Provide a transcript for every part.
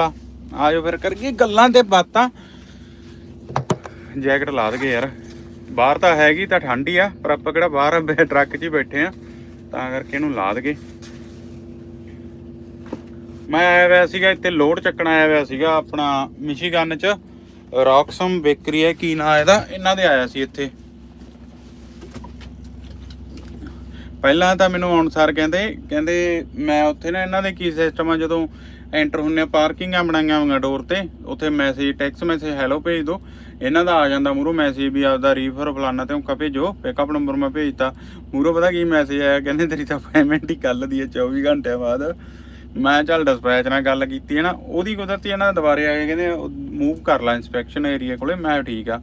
ਆਜੋ ਫਿਰ ਕਰੀਏ ਗੱਲਾਂ ਤੇ ਬਾਤਾਂ। ਜੈਕਟ ਲਾ ਦਗੇ ਯਾਰ। ਬਾਹਰ ਤਾਂ ਹੈਗੀ, ਤਾਂ ਠੰਡ ਆ, ਪਰ ਆਪਾਂ ਕਿਹੜਾ ਬਾਹਰ ਟਰੱਕ 'ਚ ਹੀ ਬੈਠੇ ਆ। ਤਾਂ ਕਰਕੇ ਇਹਨੂੰ ਲਾ ਦਗੇ ਮੈਂ ਆਇਆ ਹੋਇਆ ਸੀਗਾ, ਇੱਥੇ ਲੋਡ ਚੱਕਣ ਆਇਆ ਹੋਇਆ ਸੀਗਾ, ਆਪਣਾ ਮਿਸ਼ੀਗਨ 'ਚ। ਰੌਕਸਮ ਬੇਕਰੀ ਹੈ, ਕੀ ਨਾਂ ਇਹਦਾ? ਇਹਨਾਂ ਦੇ ਆਇਆ ਸੀ ਇੱਥੇ। ਪਹਿਲਾਂ ਤਾਂ ਮੈਨੂੰ ਆਉਣ ਸਾਰ ਕਹਿੰਦੇ ਕਹਿੰਦੇ ਮੈਂ ਉੱਥੇ ਨਾ ਇਹਨਾਂ ਦੇ ਕੀ ਸਿਸਟਮ ਆ, ਜਦੋਂ ਐਂਟਰ ਹੁੰਨੇ ਆ, ਪਾਰਕਿੰਗਾਂ ਬਣਾਈਆਂ ਹੋਈਆਂ ਡੋਰ ਤੇ। ਉੱਥੇ ਮੈਸੇਜ ਟੈਕਸਟ ਮੈਸੇਜ ਹੈਲੋ ਭੇਜ ਦਿਓ ਇਹਨਾਂ ਦਾ ਆ ਜਾਂਦਾ ਮੂਰੋ ਮੈਸੇਜ ਵੀ ਆਪਦਾ ਰੀਫਰ ਫਲਾਨਾ ਤੇ ਉਹ ਭੇਜੋ। ਪਿਕਅਪ ਨੰਬਰ ਮੈਂ ਭੇਜਤਾ। ਮੂਰੋ ਪਤਾ ਕੀ ਮੈਸੇਜ ਆਇਆ? ਕਹਿੰਦੇ ਤੇਰੀ ਤਾਂ ਪੇਮੈਂਟ ਹੀ ਕੱਲ ਦੀ ਹੈ 24 ਘੰਟਿਆਂ ਬਾਅਦ। ਮੈਂ ਚੱਲ ਡਿਸਪੈਚ ਨਾਲ ਗੱਲ ਕੀਤੀ ਹੈ ਨਾ। ਉਹਦੀ ਕੁਦਰਤੀ ਇਹਨਾਂ ਦੁਬਾਰੇ ਆ ਕੇ ਕਹਿੰਦੇ ਮੂਵ ਕਰ ਲਾ ਇਨਸਪੈਕਸ਼ਨ ਏਰੀਆ ਕੋਲੇ। ਮੈਂ ਠੀਕ ਆ।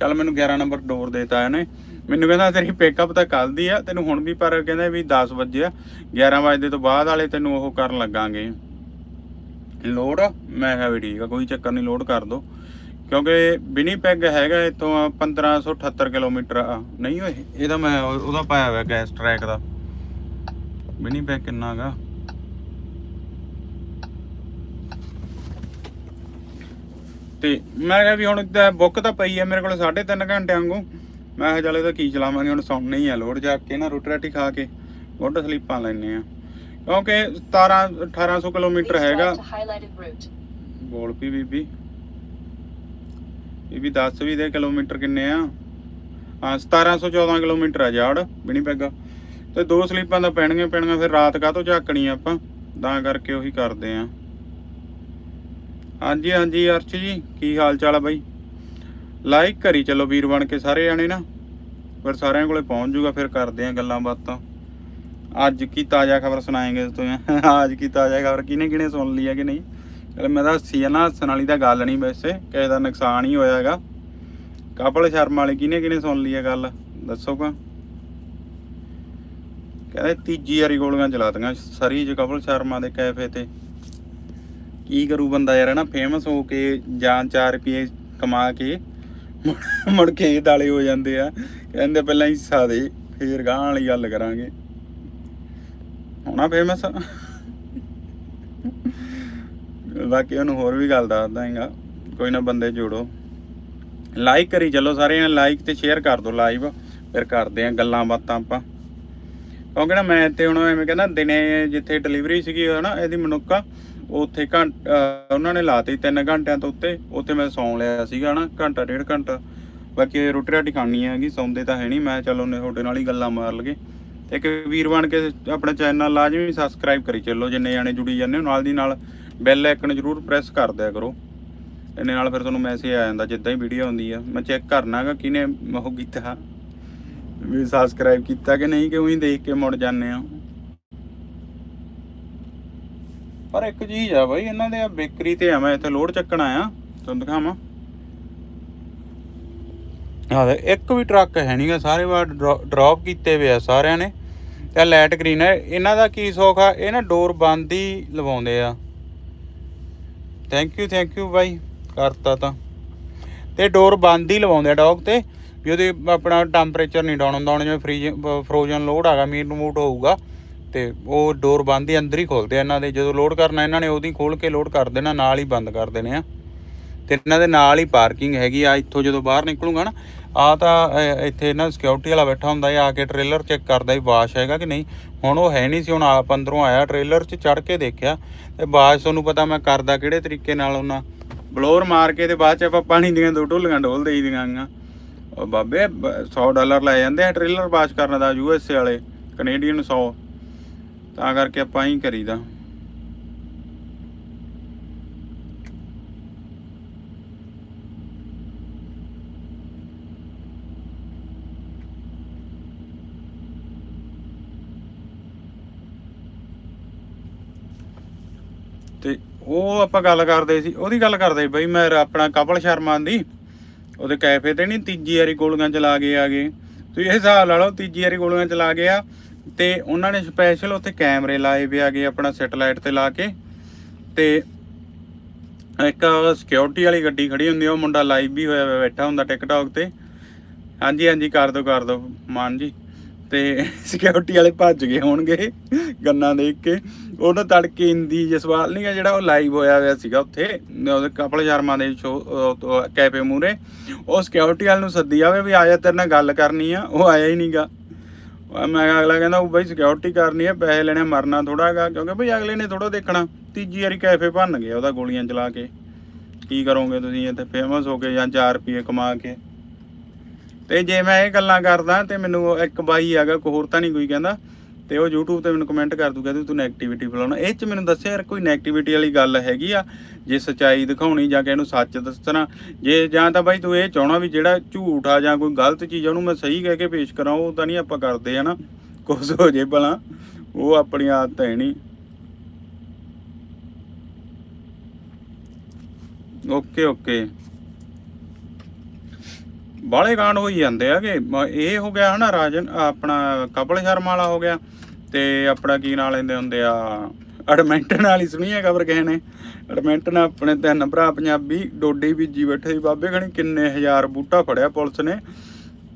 ਚੱਲ ਮੈਨੂੰ 11 ਨੰਬਰ ਡੋਰ ਦੇਤਾ ਇਹਨੇ। ਮੈਨੂੰ ਕਹਿੰਦਾ ਤੇਰੀ ਪਿਕਅਪ ਤਾਂ ਕੱਲ ਦੀ ਆ। ਤੈਨੂੰ ਹੁਣ ਵੀ ਪਰ ਕਹਿੰਦੇ ਵੀ 10 ਵਜੇ ਆ। 11 ਵਜੇ ਤੋਂ ਬਾਅਦ ਵਾਲੇ ਤੈਨੂੰ ਉਹ ਕਰਨ ਲੱਗਾਂਗੇ। ਲੋਡ ਮੈਂ ਕਿਹਾ ਵੀ ਠੀਕ ਆ, ਕੋਈ ਚੱਕਰ ਨਹੀਂ, ਲੋਡ ਕਰ ਦੋ। ਕਿਉਂਕਿ ਵਿਨੀਪੈਗ ਹੈਗਾ ਇੱਥੋਂ 1578 ਕਿਲੋਮੀਟਰ ਆ। ਨਹੀਂ ਓਏ ਇਹਦਾ ਮੈਂ ਉਹਦਾ ਪਾਇਆ ਹੋਇਆ ਗੈਸ ਟਰੈਕ ਦਾ। ਵਿਨੀਪੈਗ ਕਿੰਨਾ ਹੈਗਾ ਤੇ ਮੈਂ ਕਿਹਾ ਵੀ ਹੁਣ ਤਾਂ ਬੁੱਕ ਤਾਂ ਪਈ ਆ ਮੇਰੇ ਕੋਲ 3.5 ਘੰਟੇ ਵਾਂਗੂ। ਮੈਂ ਕਿਹਾ ਚੱਲ ਇਹਦਾ ਕੀ ਚਲਾਵਾਂਗੇ, ਹੁਣ ਸੌਣਾ ਹੀ ਆ ਲੋੜ ਜਾ ਕੇ ਨਾ ਰੋਟੀ ਰਾਟੀ ਖਾ ਕੇ। ਗੁੱਡ ਸਲੀਪਾਂ ਲੈਣੇ ਆ। ਕਿਉਂਕਿ 17 1800 ਕਿਲੋਮੀਟਰ ਹੈਗਾ. ਬੋਲ ਪੀ ਬੀਬੀ। ਇਹ ਵੀ 10 ਵੀ ਦੇ ਕਿਲੋਮੀਟਰ ਕਿੰਨੇ ਆ। ਹਾਂ 1714 ਕਿਲੋਮੀਟਰ ਆ ਜਾੜ ਵਿਨੀਪੈਗ ਤੇ ਦੋ ਸਲੀਪਾਂ ਦਾ ਪੈਣਗੀਆਂ ਪੈਣਗੀਆਂ ਫਿਰ ਰਾਤ ਕਾਹਤੋਂ ਝਾਕਣੀ ਆਪਾਂ? ਤਾਂ ਕਰਕੇ ਉਹੀ ਕਰਦੇ ਆ। ਹਾਂਜੀ ਹਾਂਜੀ ਅਰਸ਼ ਜੀ ਕੀ ਹਾਲ ਚਾਲ ਆ ਬਾਈ? ਲਾਈਕ ਕਰੀ ਚੱਲੋ ਵੀਰ ਬਣ ਕੇ ਸਾਰੇ ਜਾਣੇ ਨਾ। ਫਿਰ ਸਾਰਿਆਂ ਕੋਲੇ ਪਹੁੰਚ ਜੂਗਾ ਫਿਰ ਕਰਦੇ ਆ ਗੱਲਾਂ ਬਾਤਾਂ। ਅੱਜ ਕੀ ਤਾਜ਼ਾ ਖਬਰ ਸੁਣਾਏਂਗੇ ਤੁਸੀਂ? ਅੱਜ ਕੀ ਤਾਜ਼ਾ ਖਬਰ? ਕਿਹਨੇ ਕਿਹਨੇ ਸੁਣ ਲਈ ਹੈ ਕਿ ਨਹੀਂ? ਚਲ ਮੈਂ ਤਾਂ ਸੀ ਨਾ, ਹੱਸਣ ਵਾਲੀ ਤਾਂ ਗੱਲ ਨਹੀਂ ਵੈਸੇ, ਕਿਸੇ ਦਾ ਨੁਕਸਾਨ ਹੀ ਹੋਇਆ ਹੈਗਾ। ਕਪਲ ਸ਼ਰਮਾ ਵਾਲੀ ਕਿਹਨੇ ਕਿਹਨੇ ਸੁਣ ਲਈ ਹੈ ਗੱਲ? ਦੱਸੋਗਾ ਕਹਿੰਦੇ ਤੀਜੀ ਵਾਰੀ ਗੋਲੀਆਂ ਚਲਾਤੀਆਂ ਸਰੀ ਚ ਕਪਲ ਸ਼ਰਮਾ ਦੇ ਕੈਫੇ ਤੇ। ਕੀ ਕਰੂ ਬੰਦਾ ਯਾਰ ਨਾ ਫੇਮਸ ਹੋ ਕੇ ਜਾਂ 4 ਰੁਪਏ ਕਮਾ ਕੇ ਮੁੜ- ਕੇ ਦਾਲੇ ਹੋ ਜਾਂਦੇ ਆ। ਕਹਿੰਦੇ ਪਹਿਲਾਂ ਹਿੱਸਾ ਦੇ, ਫੇਰ ਗਾਂ ਵਾਲੀ ਗੱਲ ਕਰਾਂਗੇ। ਹੋਣਾ ਫੇਮਸ ਬਾਕੀ ਉਹਨੂੰ ਹੋਰ ਵੀ ਗੱਲ ਦੱਸਦਾ ਹੈਗਾ ਕੋਈ ਨਾ ਬੰਦੇ ਜੋੜੋ। ਲਾਈਕ ਕਰੀ ਚੱਲੋ ਸਾਰੇ ਨੇ ਲਾਈਕ ਤੇ ਸ਼ੇਅਰ ਕਰ ਦਿਓ ਲਾਈਵ ਫਿਰ ਕਰਦੇ ਆ ਗੱਲਾਂ ਬਾਤਾਂ ਆਪਾਂ। ਕਿਉਂਕਿ ਨਾ ਮੈਂ ਤੇ ਹੁਣ ਐਵੇਂ ਕਹਿੰਦਾ, ਦਿਨੇ ਜਿੱਥੇ ਡਿਲੀਵਰੀ ਸੀਗੀ ਹਨਾ ਇਹਦੀ ਮਨੁੱਕਾ ਉੱਥੇ ਘੰਟਾ ਉਹਨਾਂ ਨੇ ਲਾਤੀ 3 ਘੰਟਿਆਂ ਤੋਂ ਉੱਤੇ। ਉੱਥੇ ਮੈਂ ਸੌਂ ਲਿਆ ਸੀਗਾ ਹਨਾ ਘੰਟਾ, ਡੇਢ ਘੰਟਾ। ਬਾਕੀ ਰੋਟੀ ਰਾਟੀ ਖਾਣੀ ਹੈਗੀ, ਸੌਂਦੇ ਤਾਂ ਹੈ ਨਹੀਂ ਮੈਂ ਚਲੋ ਤੁਹਾਡੇ ਨਾਲ ਹੀ ਗੱਲਾਂ ਮਾਰ ਲਗੇ ਤੇ ਇੱਕ ਵੀਰ ਬਣ ਕੇ ਆਪਣਾ ਚੈਨਲ ਲਾਜ਼ਮੀ ਸਬਸਕ੍ਰਾਈਬ ਕਰੀ ਚੱਲੋ, ਜਿੰਨੇ ਜਾਣੇ ਜੁੜੀ ਜਾਂਦੇ ਹੋ, ਨਾਲ ਦੀ ਨਾਲ ਬੈਲ ਆਈਕਨ ਜ਼ਰੂਰ ਪ੍ਰੈਸ ਕਰ ਦਿਆ ਕਰੋ। ਇਹਨੇ ਨਾਲ ਫਿਰ ਤੁਹਾਨੂੰ ਮੈਸੇਜ ਆ ਜਾਂਦਾ, ਜਿੱਦਾਂ ਹੀ ਵੀਡੀਓ ਆਉਂਦੀ ਆ। ਮੈਂ ਚੈੱਕ ਕਰਨਾਗਾ ਕਿਹਨੇ ਉਹ ਕੀਤਾ। ਵੀ ਸਬਸਕ੍ਰਾਈਬ ਕੀਤਾ ਕਿ ਨਹੀਂ ਕਿ ਉਹੀ ਦੇਖ ਕੇ ਮੁੜ ਜਾਂਦੇ ਆ ਪਰ ਇੱਕ ਚੀਜ਼ ਆ ਬਾਈ, ਇਹਨਾਂ ਦੇ ਬੇਕਰੀ ਤੇ ਆ, ਮੈਂ ਇੱਥੇ ਲੋਡ ਚੱਕਣ ਆਇਆ। ਤੁਹਾਨੂੰ ਦਿਖਾਵਾਂ। ਆ ਇੱਕ ਵੀ ਟਰੱਕ ਹੈ ਨਹੀਂਗਾ ਸਾਰੇ ਵਾਰ ਡ੍ਰੌਪ ਕੀਤੇ ਹੋਏ ਆ ਸਾਰਿਆਂ ਨੇ। ਤੇ ਲਾਈਟ ਗ੍ਰੀਨ ਹੈ, ਇਹਨਾਂ ਦਾ ਕੀ ਸੌਖ ਆ, ਇਹ ਨਾ ਡੋਰ ਬੰਦ ਹੀ ਲਵਾਉਂਦੇ ਆ। ਥੈਂਕ ਯੂ ਥੈਂਕ ਯੂ ਬਾਈ, ਕਰਤਾ ਤਾਂ। ਤੇ ਡੋਰ ਬੰਦ ਹੀ ਲਵਾਉਂਦੇ ਆ ਡੌਗ ਤੇ, ਵੀ ਉਹਦੇ ਆਪਣਾ ਟੈਂਪਰੇਚਰ ਨਹੀਂ ਡਾਊਨ ਹੁੰਦਾ, ਹੁਣ ਜਿਵੇਂ ਫ੍ਰੀਜ ਫਰੋਜ਼ਨ ਲੋਡ ਆਗਾ ਮੀਟ ਮੂਟ ਹੋਊਗਾ, ਤੇ ਉਹ ਡੋਰ ਬੰਦ ਹੀ ਅੰਦਰ ਹੀ ਖੋਲਦੇ ਆ ਇਹਨਾਂ ਦੇ। ਜਦੋਂ ਲੋਡ ਕਰਨਾ ਇਹਨਾਂ ਨੇ, ਉਹਦੀ ਖੋਲ ਕੇ ਲੋਡ ਕਰ ਦੇਣਾ, ਨਾਲ ਹੀ ਬੰਦ ਕਰ ਦੇਣੇ ਆ। ਤੇ ਇਹਨਾਂ ਦੇ ਨਾਲ ਹੀ ਪਾਰਕਿੰਗ ਹੈਗੀ ਆ ਇੱਥੋਂ ਜਦੋਂ ਬਾਹਰ ਨਿਕਲੂਗਾ ਨਾ ਆ ਤਾਂ ਅ, ਇੱਥੇ ਨਾ ਸਿਕਿਉਰਿਟੀ ਵਾਲਾ ਬੈਠਾ ਹੁੰਦਾ ਇਹ ਆ ਕੇ ਟ੍ਰੇਲਰ ਚੈੱਕ ਕਰਦਾ ਵੀ ਵਾਸ਼ ਹੈਗਾ ਕਿ ਨਹੀਂ। ਹੁਣ ਉਹ ਹੈ ਨਹੀਂ ਸੀ ਹੁਣ ਆਪ ਅੰਦਰੋਂ ਆਇਆ ਟ੍ਰੇਲਰ 'ਚ ਚੜ ਕੇ ਦੇਖਿਆ ਤੇ ਵਾਸ਼ ਤੁਹਾਨੂੰ ਪਤਾ ਮੈਂ ਕਰਦਾ ਕਿਹੜੇ ਤਰੀਕੇ ਨਾਲ ਉਹਨਾਂ ਬਲੋਰ ਮਾਰ ਕੇ ਤੇ ਬਾਅਦ ਚ ਆਪਾਂ ਪਾਣੀ ਦੀਆਂ ਦੋ ਢੋਲੀਆਂ ਡੋਲ ਦੇਈ ਦੀਆਂ ਆਂ ਉਹ ਬਾਬੇ ਬ- 100 ਡਾਲਰ ਲੈ ਜਾਂਦੇ ਆ ਟ੍ਰੇਲਰ ਵਾਸ਼ ਕਰਨ ਦਾ ਯੂਐਸਏ ਵਾਲੇ ਕੈਨੇਡੀਅਨ 100 ਤਾਂ ਕਰਕੇ ਆਪਾਂ ਹੀ ਕਰੀਦਾ। ਤੇ ਉਹ ਆਪਾਂ ਗੱਲ ਕਰਦੇ ਸੀ, ਉਹਦੀ ਗੱਲ ਕਰਦੇ ਬਈ ਮੈਂ ਆਪਣਾ ਕਪਲ ਸ਼ਰਮਾ ਦੀ, ਉਹਦੇ ਕੈਫੇ ਤੇ ਨਹੀਂ ਤੀਜੀ ਵਾਰੀ ਗੋਲੀਆਂ ਚਲਾ ਕੇ ਆ ਗਏ। ਤੁਸੀਂ ਇਹ ਹਿਸਾਬ ਲਾ ਲਓ, ਤੀਜੀ ਵਾਰੀ ਗੋਲੀਆਂ ਚਲਾ ਕੇ ਆ, ਤੇ ਉਹਨਾਂ ਨੇ ਸਪੈਸ਼ਲ ਉੱਥੇ ਕੈਮਰੇ ਲਾਏ ਵੀ ਆਗੇ ਆਪਣਾ ਸੈਟਲਾਈਟ ਤੇ ਲਾ ਕੇ, ਤੇ ਇੱਕ ਸਿਕਿਉਰਿਟੀ ਵਾਲੀ ਗੱਡੀ ਖੜੀ ਹੁੰਦੀ ਉਹ ਮੁੰਡਾ ਲਾਈਵ ਵੀ ਹੋਇਆ ਹੋਇਆ ਬੈਠਾ ਹੁੰਦਾ ਟਿਕਟੌਕ ਤੇ। ਹਾਂਜੀ ਹਾਂਜੀ, ਕਰ ਦੋ ਕਰ ਦੋ, ਮਾਨ ਜੀ। ਤੇ ਸਿਕਿਉਰਿਟੀ ਵਾਲੇ ਭੱਜ ਗਏ ਹੋਣਗੇ ਗੰਨਾ ਦੇਖ ਕੇ। ਉਹਨਾਂ ਤੜਕੇ ਇੰਦੀ ਜਸਵਾਲ ਨਹੀਂ ਗਾ ਜਿਹੜਾ ਉਹ ਲਾਈਵ ਹੋਇਆ ਹੋਇਆ ਸੀਗਾ ਉੱਥੇ, ਉਹਦੇ ਕਪਲ ਸ਼ਰਮਾ ਦੇ ਸ਼ੋ ਕੈਫੇ ਮੂਰੇ ਉਹ ਸਿਕਿਉਰਿਟੀ ਵਾਲ ਨੂੰ ਸੱਦੀ ਆਵੇ ਵੀ ਆਇਆ ਤੇਰੇ ਨਾਲ ਗੱਲ ਕਰਨੀ ਆ, ਉਹ ਆਇਆ ਹੀ ਨਹੀਂਗਾ ਮੈਂ ਕਿਹਾ, ਅਗਲਾ ਕਹਿੰਦਾ, ਉਹ ਬਈ ਸਿਕਿਉਰਿਟੀ ਕਰਨੀ ਹੈ ਪੈਸੇ ਲੈਣੇ ਮਰਨਾ ਥੋੜਾ ਹੈਗਾ ਕਿਉਂਕਿ ਬਈ ਅਗਲੇ ਨੇ ਥੋੜਾ ਦੇਖਣਾ। ਤੀਜੀ ਵਾਰੀ ਕੈਫੇ ਭੰਨ ਗਿਆ ਉਹਦਾ ਗੋਲੀਆਂ ਚਲਾ ਕੇ। ਕੀ ਕਰੋਗੇ ਤੁਸੀਂ ਇੱਥੇ? ਫੇਮਸ ਹੋ ਕੇ ਜਾਂ 4 ਰੁਪਏ ਕਮਾ ਕੇ। ਤੇ ਜੇ ਮੈਂ ਇਹ ਗੱਲਾਂ ਕਰਦਾ ਤੇ ਮੈਨੂੰ ਇੱਕ ਬਾਈ ਹੈਗਾ, ਕੋਈ ਹੋਰ ਤਾਂ ਨਹੀਂ ਕੋਈ ਕਹਿੰਦਾ, ਤੇ ਉਹ YouTube ਤੇ ਮੈਨੂੰ ਕਮੈਂਟ ਕਰ ਦੂਗਾ ਤੂੰ ਨੈਗੇਟਿਵਿਟੀ ਫਲਾਉਣਾ। ਇਹ ਚ ਮੈਨੂੰ ਦੱਸਿਆ ਯਾਰ, ਕੋਈ ਨੈਗੇਟਿਵਿਟੀ ਵਾਲੀ ਗੱਲ ਹੈਗੀ ਆ, ਜੇ ਸਚਾਈ ਦਿਖਾਉਣੀ ਜਾਂ ਕਿ ਇਹਨੂੰ ਸੱਚ ਦੱਸਣਾ। ਜੇ ਜਾਂ ਤਾਂ ਬਾਈ ਤੂੰ ਇਹ ਚਾਹਣਾ ਵੀ ਜਿਹੜਾ ਝੂਠ ਆ ਜਾਂ ਕੋਈ ਗਲਤ ਚੀਜ਼ ਆ, ਉਹਨੂੰ ਮੈਂ ਸਹੀ ਕਹਿ ਕੇ ਪੇਸ਼ ਕਰਾਂ, ਉਹ ਤਾਂ ਨਹੀਂ ਆਪਾਂ ਕਰਦੇ, ਹਨਾ? ਕੁਝ ਹੋ ਜੇ ਭਲਾ, ਉਹ ਆਪਣੀ ਆਦਤ ਹੈ ਨਹੀਂ। ਓਕੇ ਓਕੇ ਬਾਲੇ ਕਾਂਡ ਹੋਈ ਜਾਂਦੇ ਆ ਮ- ਇਹ ਹੋ ਗਿਆ ਹਨਾ ਰਾਜਨ, ਆਪਣਾ ਕਪਲ ਸ਼ਰਮਾ ਵਾਲਾ ਹੋ ਗਿਆ ਤੇ ਆਪਣਾ ਕੀ ਨਾਲ ਲੈਂਦੇ ਹੁੰਦੇ ਆ, ਐਡਮਿੰਟਨ ਵਾਲੀ ਸੁਣੀ ਹੈ ਖਬਰ ਕਿਸੇ ਨੇ? ਐਡਮਿੰਟਨ ਆਪਣੇ ਤਿੰਨ ਭਰਾ ਪੰਜਾਬੀ, ਡੋਡੀ, ਬੀਜੀ ਬੈਠੇ ਸੀ ਬਾਬੇ ਖਣੀ, ਕਿੰਨੇ ਹਜ਼ਾਰ ਬੂਟਾ ਫੜਿਆ ਪੁਲਿਸ ਨੇ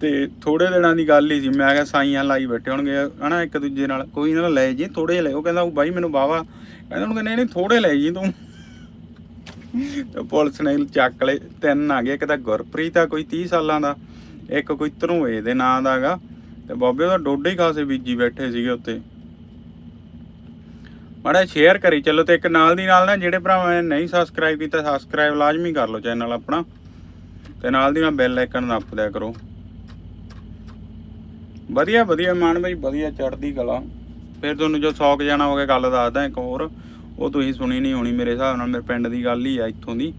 ਤੇ ਥੋੜੇ ਦਿਨਾਂ ਦੀ ਗੱਲ ਹੀ ਸੀ, ਮੈਂ ਕਿਹਾ ਸਾਈਆਂ ਲਾਈ ਬੈਠੇ ਹੋਣਗੇ, ਹਨਾ ਇੱਕ ਦੂਜੇ ਨਾਲ, ਕੋਈ ਨਾ ਲੈ ਜੀ ਥੋੜੇ ਜਿਹੇ ਲੈ, ਉਹ ਕਹਿੰਦਾ ਉਹ ਬਾਈ ਮੈਨੂੰ ਬਾਵਾ ਕਹਿੰਦਾ ਉਹਨੂੰ ਕਹਿੰਦੇ, ਨਹੀਂ ਥੋੜੇ ਲੈ ਜੀ ਤੂੰ। ਤੇ ਪੁਲਿਸ ਨੇ ਚੱਕ ਲਏ। ਤਿੰਨ ਆ ਗਏ, ਇੱਕ ਤਾਂ ਗੁਰਪ੍ਰੀਤ ਆ ਕੋਈ 30 ਸਾਲਾਂ ਦਾ, ਇੱਕ ਕੋਈ ਧਰੂਏ ਦੇ ਨਾਂ ਦਾ ਹੈਗਾ। ਤੇ ਬਾਬੇ ਉਹਦਾ ਡੋਡੇ ਖਾਸੇ ਬੀਜੀ ਬੈਠੇ ਸੀਗੇ ਉੱਤੇ ਮਾੜਾ ਸ਼ੇਅਰ ਕਰੀ, ਚੱਲੋ ਤੇ ਇੱਕ ਨਾਲ ਦੀ ਨਾਲ ਨਾ ਜਿਹੜੇ ਭਰਾਵਾਂ ਨੇ ਨਹੀਂ ਸਬਸਕ੍ਰਾਈਬ ਕੀਤਾ ਸਬਸਕ੍ਰਾਈਬ ਲਾਜ਼ਮੀ ਕਰ ਲਓ ਚੈਨਲ ਆਪਣਾ। ਤੇ ਨਾਲ ਦੀ ਨਾਲ ਬੈਲ ਆਈਕਨ ਨੱਪ ਦਿਆ ਕਰੋ। ਵਧੀਆ ਵਧੀਆ ਮਾਨ ਭਾਈ ਵਧੀਆ ਚੜਦੀ ਕਲਾ। ਫਿਰ ਤੁਹਾਨੂੰ ਜੋ ਸੌਕ ਜਾਣਾ ਹੋਵੇ, ਗੱਲ ਦੱਸਦਾ ਇੱਕ ਹੋਰ। ਉਹ ਤੁਸੀਂ ਸੁਣੀ ਨਹੀਂ ਹੋਣੀ ਮੇਰੇ ਹਿਸਾਬ ਨਾਲ, ਮੇਰੇ ਪਿੰਡ ਦੀ ਗੱਲ ਹੀ ਆ ਇੱਥੋਂ ਦੀ।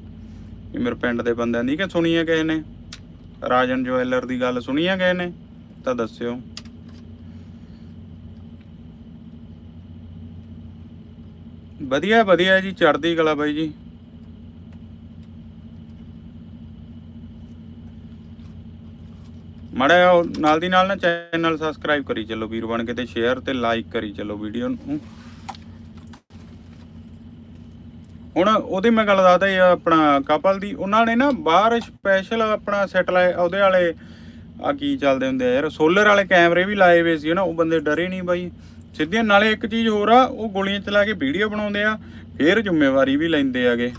ਇਹ ਮੇਰੇ ਪਿੰਡ ਦੇ ਬੰਦਿਆਂ ਦੀ ਕਿ ਸੁਣੀ ਹੈ ਕਿਸੇ ਨੇ? ਰਾਜਨ ਜੁਐਲਰ ਦੀ ਗੱਲ ਸੁਣੀ ਹੈ ਕਿਸੇ ਨੇ? ਤਾਂ ਦੱਸਿਓ। ਵਧੀਆ ਵਧੀਆ ਜੀ ਚੜਦੀ ਕਲਾ ਬਾਈ ਜੀ। ਮਾੜਾ ਨਾਲ ਦੀ ਨਾਲ ਨਾ ਚੈਨਲ ਸਬਸਕ੍ਰਾਈਬ ਕਰੀ ਚੱਲੋ ਵੀਰ ਬਣ ਕੇ ਤੇ ਸ਼ੇਅਰ ਤੇ ਲਾਈਕ ਕਰੀ ਚੱਲੋ ਵੀਡੀਓ ਨੂੰ। ਹੁਣ ਉਹਦੀ ਮੈਂ ਗੱਲ ਦੱਸਦਾ ਇਹ ਆਪਣਾ ਕਪਲ ਦੀ, ਉਹਨਾਂ ਨੇ ਨਾ ਬਾਹਰ ਸਪੈਸ਼ਲ ਆਪਣਾ ਸੈਟਲਾਈਟ ਉਹਦੇ ਵਾਲੇ, ਆ ਕੀ ਚੱਲਦੇ ਹੁੰਦੇ ਆ ਯਾਰ ਸੋਲਰ ਵਾਲੇ ਕੈਮਰੇ ਵੀ ਲਾਏ ਹੋਏ ਸੀ ਨਾ ਉਹ ਬੰਦੇ ਡਰੇ ਨਹੀਂ ਬਾਈ। ਸਿੱਧੀਆਂ ਨਾਲੇ ਇੱਕ ਚੀਜ਼ ਹੋਰ ਆ, ਉਹ ਗੋਲੀਆਂ ਚਲਾ ਕੇ ਵੀਡੀਓ ਬਣਾਉਂਦੇ ਆ, ਫੇਰ ਜ਼ਿੰਮੇਵਾਰੀ ਵੀ ਲੈਂਦੇ ਆਗੇ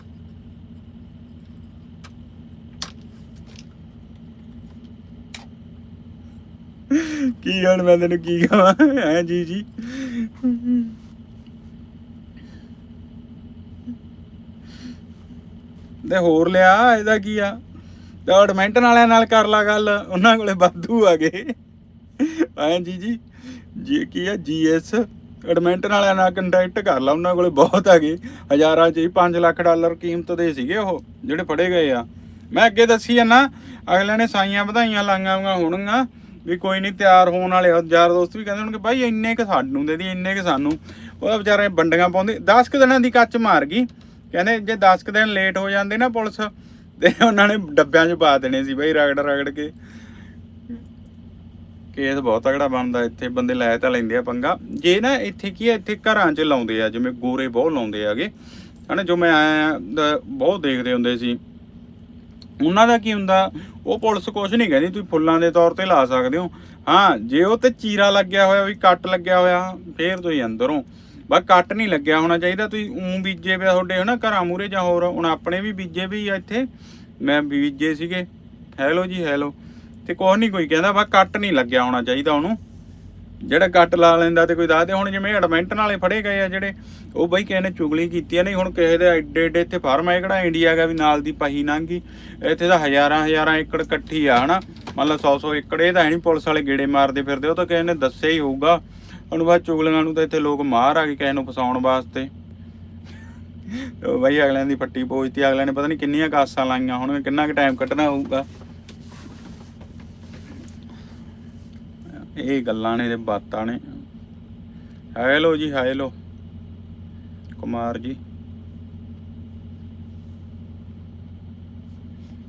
ਕੀ ਹੁਣ ਮੈਂ ਤੈਨੂੰ ਕੀ ਕਹਾਂ ਹੈ ਜੀ ਜੀ? ਤੇ ਹੋਰ ਲਿਆ, ਇਹਦਾ ਕੀ ਆ? ਤੇ ਐਡਮਿੰਟਨ ਵਾਲਿਆਂ ਨਾਲ ਕਰ ਲਾ ਗੱਲ, ਉਹਨਾਂ ਕੋਲੇ ਵਾਧੂ ਆ ਗਏ। ਐਂ ਜੀ ਜੀ ਜੀ ਕੀ ਆ ਜੀਐਸ ਐਡਮਿੰਟਨ ਵਾਲਿਆਂ ਨਾਲ ਕੰਟੈਕਟ ਕਰ ਲਾ, ਉਹਨਾਂ ਕੋਲੇ ਬਹੁਤ ਆ ਗਏ। ਹਜ਼ਾਰਾਂ ਚ ਹੀ 5 ਲੱਖ ਡਾਲਰ ਕੀਮਤ ਦੇ ਸੀਗੇ ਉਹ, ਜਿਹੜੇ ਫੜੇ ਗਏ ਆ। ਮੈਂ ਅੱਗੇ ਦੱਸੀ ਆ ਨਾ ਅਗਲਿਆਂ ਨੇ ਸਾਈਆਂ ਵਧਾਈਆਂ ਲਾਈਆਂ ਹੋਣਗੀਆਂ, ਵੀ ਕੋਈ ਨਹੀਂ ਤਿਆਰ ਹੋਣ ਵਾਲੇ ਯਾਰ ਦੋਸਤ ਵੀ ਕਹਿੰਦੇ ਹੋਣਗੇ, ਬਾਈ, ਇੰਨੇ ਕ ਸਾਨੂੰ ਦੇ ਦੀ ਇੰਨੇ ਕ ਸਾਨੂੰ। ਉਹਦਾ ਵਿਚਾਰੇ ਬੰਡੀਆਂ ਪਾਉਂਦੇ 10 ਕ ਦਿਨਾਂ ਦੀ ਕੱਚ ਮਾਰ ਗਈ। ਕਹਿੰਦੇ ਜੇ 10 ਕ ਦਿਨ ਲੇਟ ਹੋ ਜਾਂਦੇ ਨਾ ਪੁਲਿਸ, ਤੇ ਉਹਨਾਂ ਨੇ ਡੱਬਿਆਂ 'ਚ ਪਾ ਦੇਣੇ ਸੀ ਬਾਈ ਰਗੜ ਰਗੜ ਕੇ। ਕੇਸ ਬਹੁਤ ਤਗੜਾ ਬਣਦਾ, ਇੱਥੇ ਬੰਦੇ ਲੈ ਤਾਂ ਲੈਂਦੇ ਆ ਪੰਗਾ। ਜੇ ਨਾ ਇੱਥੇ ਕੀ ਆ, ਇੱਥੇ ਘਰਾਂ 'ਚ ਲਾਉਂਦੇ ਆ, ਜਿਵੇਂ ਗੋਰੇ ਬਹੁਤ ਲਾਉਂਦੇ ਆਗੇ। ਹਨਾ, ਜੋ ਮੈਂ ਆਇਆ ਬਹੁਤ ਦੇਖਦੇ ਹੁੰਦੇ ਸੀ। ਉਹਨਾਂ ਦਾ ਕੀ ਹੁੰਦਾ, ਉਹ ਪੁਲਿਸ ਕੁਛ ਨਹੀਂ ਕਹਿੰਦੀ, ਤੁਸੀਂ ਫੁੱਲਾਂ ਦੇ ਤੌਰ ਤੇ ਲਾ ਸਕਦੇ ਹੋ। ਹਾਂ, ਜੇ ਉਹ ਤੇ ਚੀਰਾ ਲੱਗਿਆ ਹੋਇਆ, ਵੀ ਕੱਟ ਲੱਗਿਆ ਹੋਇਆ, ਫੇਰ ਤੁਸੀਂ ਅੰਦਰੋਂ ਬਸ ਕੱਟ ਨਹੀਂ ਲੱਗਿਆ ਹੋਣਾ ਚਾਹੀਦਾ, ਤੁਸੀਂ ਉਂ ਬੀਜੇ ਪਿਆ ਤੁਹਾਡੇ, ਹਨਾ, ਘਰਾਂ ਮੂਰੇ ਜਾਂ ਹੋਰ, ਹੁਣ ਆਪਣੇ ਵੀ ਬੀਜੇ ਵੀ ਆ ਇੱਥੇ, ਮੈਂ ਬੀਜੇ ਸੀਗੇ, ਹੈਲੋ ਜੀ, ਹੈਲੋ, ਤੇ ਕੁਛ ਨਹੀਂ ਕੋਈ ਕਹਿੰਦਾ, ਬਸ ਕੱਟ ਨਹੀਂ ਲੱਗਿਆ ਹੋਣਾ ਚਾਹੀਦਾ ਉਹਨੂੰ, ਜਿਹੜਾ ਕੱਟ ਲਾ ਲੈਂਦਾ ਤੇ ਕੋਈ ਦੱਸਦੇ ਹੁਣ ਜਿਵੇਂ ਐਡਮਿੰਟਨ ਵਾਲੇ ਫੜੇ ਗਏ ਆ ਜਿਹੜੇ, ਉਹ ਬਈ ਕਿਸੇ ਨੇ ਚੁਗਲੀ ਕੀਤੀ ਆ, ਨਹੀਂ, ਹੁਣ ਕਿਸੇ ਦੇ ਐਡੇ ਐਡੇ ਇੱਥੇ ਫਾਰਮ ਆ, ਇਹ ਕਿਹੜਾ ਇੰਡੀਆ ਗਾ ਵੀ ਨਾਲ ਦੀ ਪਹੀ ਲੰਘੀ ਇੱਥੇ ਤਾਂ ਹਜ਼ਾਰਾਂ ਹਜ਼ਾਰਾਂ ਏਕੜ ਇਕੱਠੀ ਆ, ਹਨਾ, ਮਤਲਬ 100 100 ਏਕੜ, ਇਹ ਤਾਂ ਹੈ ਨਹੀਂ ਪੁਲਿਸ ਵਾਲੇ ਗੇੜੇ ਮਾਰਦੇ ਫਿਰਦੇ, ਉਹ ਤਾਂ ਕਿਸੇ ਨੇ ਦੱਸਿਆ ਹੀ ਹੋਊਗਾ ਹੁਣ ਬਾਅਦ ਚੁਗਲੀਆਂ ਨੂੰ ਤਾਂ ਇੱਥੇ ਲੋਕ ਮਾਰ ਆ ਗਏ ਕਿਸੇ ਨੂੰ ਫਸਾਉਣ ਵਾਸਤੇ। ਬਾਈ ਅਗਲਿਆਂ ਦੀ ਪੱਟੀ ਪੋਚਤੀ, ਅਗਲਿਆਂ ਨੇ ਪਤਾ ਨਹੀਂ ਕਿੰਨੀਆਂ ਕਾਸਾਂ ਲਾਈਆਂ ਹੋਣਗੀਆਂ, ਕਿੰਨਾ ਕੁ ਟਾਈਮ ਕੱਢਣਾ ਹੋਊਗਾ। ਇਹ ਗੱਲਾਂ ਨੇ ਤੇ ਬਾਤਾਂ ਨੇ। ਹੈਲੋ ਜੀ ਹੈਲੋ ਕੁਮਾਰ ਜੀ।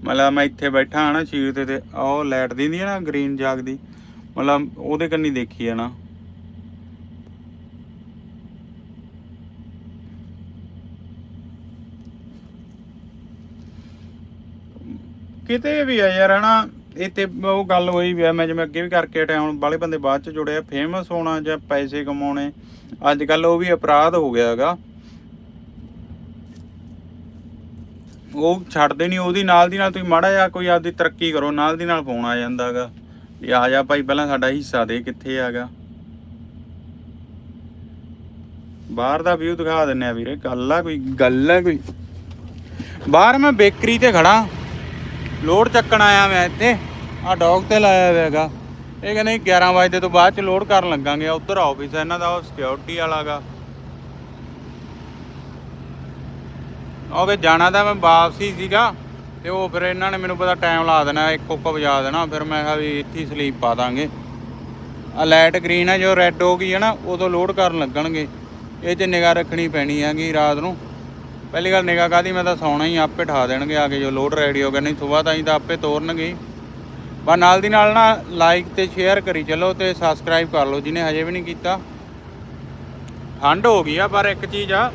ਮਤਲਬ ਮੈਂ ਇੱਥੇ ਬੈਠਾ ਹਾਂ ਨਾ ਸ਼ੀਟ ਤੇ ਤੇ ਉਹ ਲਾਈਟ ਦਿੰਦੀ ਹੈ ਨਾ ਗ੍ਰੀਨ ਜਾਗਦੀ? ਮਤਲਬ ਉਹਦੇ ਕੰਨੀ ਦੇਖੀ ਹੈ ਨਾ। ਕਿਤੇ ਵੀ ਆ ਯਾਰ, ਹਨਾ? ਇੱਥੇ ਉਹ ਗੱਲ ਹੋਈ ਵੀ ਆ, ਮੈਂ ਜਿਵੇਂ ਅੱਗੇ ਵੀ ਕਰਕੇ ਹਟਿਆ, ਹੁਣ ਬਾਲੇ ਬੰਦੇ ਬਾਅਦ ਚ ਜੁੜੇ ਆ ਫੇਮਸ ਹੋਣਾ ਜਾਂ ਪੈਸੇ ਕਮਾਉਣੇ, ਅੱਜ ਕੱਲ ਉਹ ਵੀ ਅਪਰਾਧ ਹੋ ਗਿਆ ਹੈਗਾ। ਉਹ ਛੱਡਦੇ ਨਹੀਂ ਉਹਦੀ ਨਾਲ ਦੀ ਨਾਲ ਤੁਸੀਂ ਮਾੜਾ ਜਿਹਾ ਕੋਈ ਆਪਦੀ ਤਰੱਕੀ ਕਰੋ, ਨਾਲ ਦੀ ਨਾਲ ਫੋਨ ਆ ਜਾਂਦਾ ਹੈਗਾ, ਵੀ ਆ ਜਾ ਭਾਈ, ਪਹਿਲਾਂ ਸਾਡਾ ਹਿੱਸਾ ਦੇ, ਕਿੱਥੇ ਹੈਗਾ। ਬਾਹਰ ਦਾ ਵਿਊ ਦਿਖਾ ਦਿੰਨੇ ਆ ਵੀਰੇ, ਗੱਲ ਆ ਕੋਈ, ਗੱਲ ਆ ਕੋਈ। ਬਾਹਰ ਮੈਂ ਬੇਕਰੀ ਤੇ ਖੜਾ ਲੋਡ ਚੱਕਣ ਆਇਆ ਮੈਂ ਇੱਥੇ। ਆ ਡੌਗ ਤੇ ਲਾਇਆ ਹੋਇਆ ਹੈਗਾ। ਇਹ ਕਹਿੰਦੇ 11 ਵਜੇ ਤੋਂ ਬਾਅਦ ਚ ਲੋਡ ਕਰਨ ਲੱਗਾਂਗੇ। ਉਧਰ ਆਫਿਸ ਹੈ ਇਹਨਾਂ ਦਾ ਉਹ ਸਿਕਿਉਰਿਟੀ ਵਾਲਾਗਾ। ਉਹਦੇ ਜਾਣਾ ਤਾਂ ਮੈਂ ਵਾਪਸੀ ਸੀਗਾ, ਤੇ ਉਹ ਫਿਰ ਇਹਨਾਂ ਨੇ ਮੈਨੂੰ ਪਤਾ ਟਾਈਮ ਲਾ ਦੇਣਾ, ਇੱਕ ਕੁੱਕ ਵਜਾ ਦੇਣਾ। ਫਿਰ ਮੈਂ ਕਿਹਾ ਵੀ ਇੱਥੇ ਸਲੀਪ ਪਾ ਦਾਂਗੇ। ਆ ਲਾਈਟ ਗ੍ਰੀਨ ਹੈ ਜੋ ਰੈੱਡ ਹੋ ਗਈ ਹੈ ਨਾ ਉਦੋਂ ਲੋਡ ਕਰਨ ਲੱਗਣਗੇ। ਇਹ 'ਚ ਨਿਗਾਹ ਰੱਖਣੀ ਪੈਣੀ ਹੈਗੀ ਰਾਤ ਨੂੰ। ਪਹਿਲੀ ਗੱਲ ਨਿਗਾਹ ਕਾਦੀ ਮੈਂ ਤਾਂ ਸੌਣਾ ਹੀ ਆਪੇ ਠਾ ਦੇਣਗੇ ਆ ਕੇ, ਜੋ ਲੋਡ ਰੈਡੀ ਹੋ ਗਿਆ, ਨਹੀਂ ਸਵੇਰ ਤਾਂ ਤਾਂ ਆਪੇ ਤੋਰਨਗੇ ਹੀ। ਨਾਲ ਦੀ ਨਾਲ ਨਾ ਲਾਈਕ ਤੇ ਸ਼ੇਅਰ ਕਰੀ ਚੱਲੋ ਤੇ ਸਬਸਕ੍ਰਾਈਬ ਕਰ ਲਓ, ਜਿਹਨੇ ਹਜੇ ਵੀ ਨਹੀਂ ਕੀਤਾ। ਠੰਡ ਹੋ ਗਈ ਆ, ਪਰ ਇੱਕ ਚੀਜ਼ ਆ,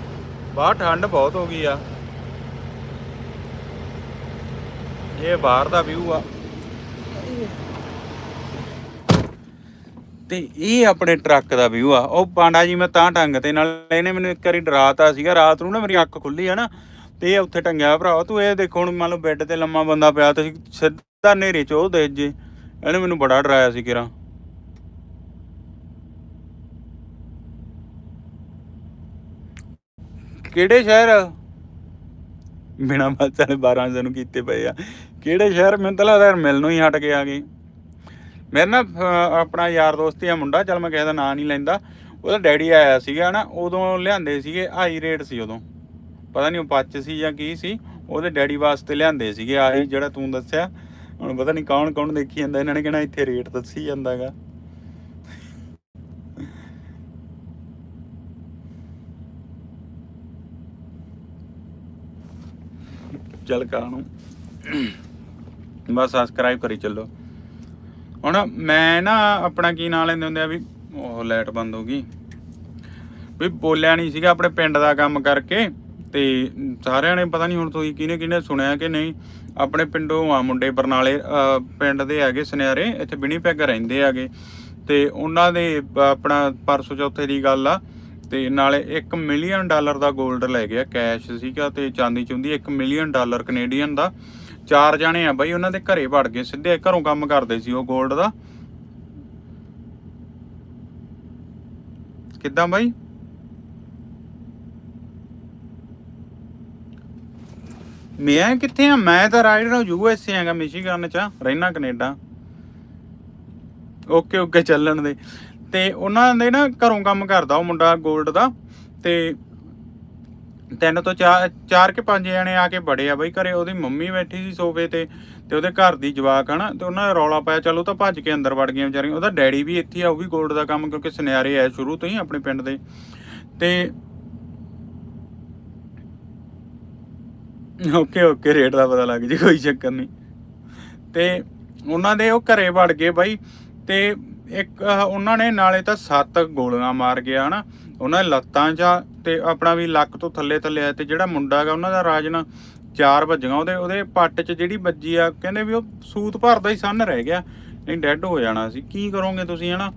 ਬਾਹਰ ਠੰਡ ਬਹੁਤ ਹੋ ਗਈ ਆ। ਇਹ ਬਾਹਰ ਦਾ ਵਿਊ ਆ। ਤੇ ਇਹ ਆਪਣੇ ਟਰੱਕ ਦਾ ਵਿਊ ਆ। ਉਹ ਪਾਂਡਾ ਜੀ ਮੈਂ ਤਾਂ ਟੰਗ ਤੇ, ਨਾਲ ਇਹਨੇ ਮੈਨੂੰ ਇੱਕ ਵਾਰੀ ਡਰਾਤਾ ਸੀਗਾ। ਰਾਤ ਨੂੰ ਨਾ ਮੇਰੀ ਅੱਖ ਖੁੱਲੀ ਆ ਨਾ, ਤੇ ਇਹ ਉੱਥੇ ਟੰਗਿਆ ਭਰਾ। ਤੂੰ ਇਹ ਦੇਖੋ ਹੁਣ ਮੰਨ ਲਓ ਬੈੱਡ ਤੇ ਲੰਮਾ ਬੰਦਾ ਪਿਆ, ਤੁਸੀਂ ਸਿੱਧਾ ਨੇਰੇ ਚ ਉਹ ਦੇ ਜੇ। ਇਹਨੇ ਮੈਨੂੰ ਬੜਾ ਡਰਾਇਆ ਸੀ ਕਿਰਾ। ਕਿਹੜੇ ਸ਼ਹਿਰ? ਬਿਨਾ ਮਾਚਾ ਨੇ 12 ਨੂੰ ਕੀਤੇ ਪਏ ਆ। ਕਿਹੜੇ ਸ਼ਹਿਰ? ਮੈਨੂੰ ਤਾਂ ਲੱਗਦਾ ਯਾਰ ਮਿਲਣੋਂ ਹੀ ਹਟ ਕੇ ਆ ਗਏ। ਮੇਰੇ ਨਾ ਆਪਣਾ ਯਾਰ ਦੋਸਤ ਹੀ ਆ ਮੁੰਡਾ, ਚਲ ਮੈਂ ਕਿਸੇ ਦਾ ਨਾਂ ਨਹੀਂ ਲੈਂਦਾ, ਉਹਦਾ ਡੈਡੀ ਆਇਆ ਸੀਗਾ ਨਾ, ਉਦੋਂ ਲਿਆਂਦੇ ਸੀਗੇ ਹਾਈ ਰੇਟ ਸੀ ਉਦੋਂ। ਪਤਾ ਨਹੀਂ ਉਹ ਪੱਚ ਸੀ ਜਾਂ ਕੀ ਸੀ, ਉਹਦੇ ਡੈਡੀ ਵਾਸਤੇ ਲਿਆਂਦੇ ਸੀਗੇ, ਆਹੀ ਜਿਹੜਾ ਤੂੰ ਦੱਸਿਆ। ਹੁਣ ਪਤਾ ਨਹੀਂ ਕੌਣ ਕੌਣ ਦੇਖੀ ਜਾਂਦਾ, ਇਹਨਾਂ ਨੇ ਕਿਹਣਾ ਇੱਥੇ ਰੇਟ ਦੱਸੀ ਜਾਂਦਾਗਾ। ਚੱਲ ਕਾਣੂ ਬਸ ਸਬਸਕ੍ਰਾਈਬ ਕਰੀ ਚੱਲੋ। ਹੁਣ ਮੈਂ ਨਾ ਆਪਣਾ ਕੀ ਨਾਂ ਲੈਂਦੇ ਹੁੰਦੇ ਆ ਵੀ, ਉਹ ਲਾਈਟ ਬੰਦ ਹੋ ਗਈ। ਵੀ ਬੋਲਿਆ ਨਹੀਂ ਸੀਗਾ ਆਪਣੇ ਪਿੰਡ ਦਾ ਕੰਮ ਕਰਕੇ ਤੇ ਸਾਰਿਆਂ ਨੇ ਪਤਾ ਨਹੀਂ ਹੁਣ ਤੁਸੀਂ ਕਿਹਨੇ ਕਿਹਨੇ ਸੁਣਿਆ ਕਿ ਨਹੀਂ। ਆਪਣੇ ਪਿੰਡੋਂ ਆ ਮੁੰਡੇ ਬਰਨਾਲੇ ਪਿੰਡ ਦੇ ਹੈਗੇ ਸੁਨਿਆਰੇ, ਇੱਥੇ ਬਿਨੀ ਪੈਗ ਰਹਿੰਦੇ ਹੈਗੇ। ਤੇ ਉਹਨਾਂ ਦੇ ਆਪਣਾ ਪਰਸੋਂ ਚੌਥੇ ਦੀ ਗੱਲ ਆ, ਤੇ ਨਾਲੇ 1 ਮਿਲੀਅਨ ਡਾਲਰ ਦਾ 골ਡ ਲੈ ਗਿਆ, ਕੈਸ਼ ਸੀਗਾ ਤੇ ਚਾਂਦੀ ਚੁੰਦੀ 1 ਮਿਲੀਅਨ ਡਾਲਰ ਕੈਨੇਡੀਅਨ ਦਾ। ਚਾਰ ਜਾਣੇ ਆ ਬਾਈ ਉਹਨਾਂ ਦੇ ਘਰੇ ਵੜ ਗਏ ਸਿੱਧੇ ਘਰੋਂ ਕੰਮ ਕਰਦੇ ਸੀ ਉਹ 골ਡ ਦਾ। ਕਿੱਦਾਂ ਬਾਈ? ਮੈਂ ਕਿੱਥੇ ਆ? ਮੈਂ ਤਾਂ ਰਾਈਟ ਨਾ ਯੂ ਐਸ ਏ ਆਂਗਾ ਮਿਸ਼ੀਗਨ ਚ ਆ, ਰਹਿਣਾ ਕੈਨੇਡਾ। ਓਕੇ ਓਕੇ ਚੱਲਣ ਦੇ। ਤੇ ਉਹਨਾਂ ਦੇ ਨਾ ਘਰੋਂ ਕੰਮ ਕਰਦਾ ਉਹ ਮੁੰਡਾ 골ਡ ਦਾ ਤੇ ਤਿੰਨ ਤੋਂ ਚਾਰ ਚਾਰ ਕੇ ਪੰਜ ਜਣੇ ਆ ਕੇ ਬੜੇ ਆ ਬਈ, ਘਰੇ ਉਹਦੀ ਮੰਮੀ ਬੈਠੀ ਸੀ ਸੋਫੇ ਤੇ ਤੇ ਉਹਦੇ ਘਰ ਦੀ ਜਵਾਕ ਹਨਾ, ਤੇ ਉਹਨਾਂ ਨੇ ਰੌਲਾ ਪਾਇਆ, ਚਲੋ ਤਾਂ ਭੱਜ ਕੇ ਅੰਦਰ ਵੜ ਗਈਆਂ ਵਿਚਾਰੀਆਂ। ਉਹਦਾ ਡੈਡੀ ਵੀ ਇੱਥੇ ਆ, ਉਹ ਵੀ ਗੋਲਡ ਦਾ ਕੰਮ ਕਿਉਂਕਿ ਸੁਨਿਆਰੇ ਆ ਸ਼ੁਰੂ ਤੋਂ ਹੀ ਆਪਣੇ ਪਿੰਡ ਦੇ। ਤੇ ਓਕੇ ਓਕੇ, ਰੇਟ ਦਾ ਪਤਾ ਲੱਗ ਜੀ, ਕੋਈ ਚੱਕਰ ਨਹੀਂ। ਤੇ ਉਹਨਾਂ ਦੇ ਉਹ ਘਰੇ ਵੜ ਗਏ ਬਾਈ, ਤੇ ਇੱਕ ਉਹਨਾਂ ਨੇ ਨਾਲੇ ਤਾਂ ਸੱਤ ਗੋਲੀਆਂ ਮਾਰ ਗਿਆ ਹਨਾ? ਉਹਨਾਂ ਦੇ ਲੱਤਾਂ 'ਚ ਤੇ ਆਪਣਾ ਵੀ ਲੱਕ ਤੋਂ ਥੱਲੇ ਥੱਲੇ ਆ ਤੇ ਜਿਹੜਾ ਮੁੰਡਾ ਹੈਗਾ, ਉਹਨਾਂ ਦਾ ਰਾਜਨ ਚਾਰ ਵੱਜੀਆਂ। ਉਹਦੇ ਉਹਦੇ ਪੱਟ 'ਚ ਜਿਹੜੀ ਵੱਜੀ ਆ, ਕਹਿੰਦੇ ਵੀ ਉਹ ਸੂਤ ਭਰਦਾ ਹੀ ਸੰਨ ਰਹਿ ਗਿਆ, ਨਹੀਂ ਡੈੱਡ ਹੋ ਜਾਣਾ ਸੀ। ਕੀ ਕਰੋਗੇ ਤੁਸੀਂ, ਹਨਾ?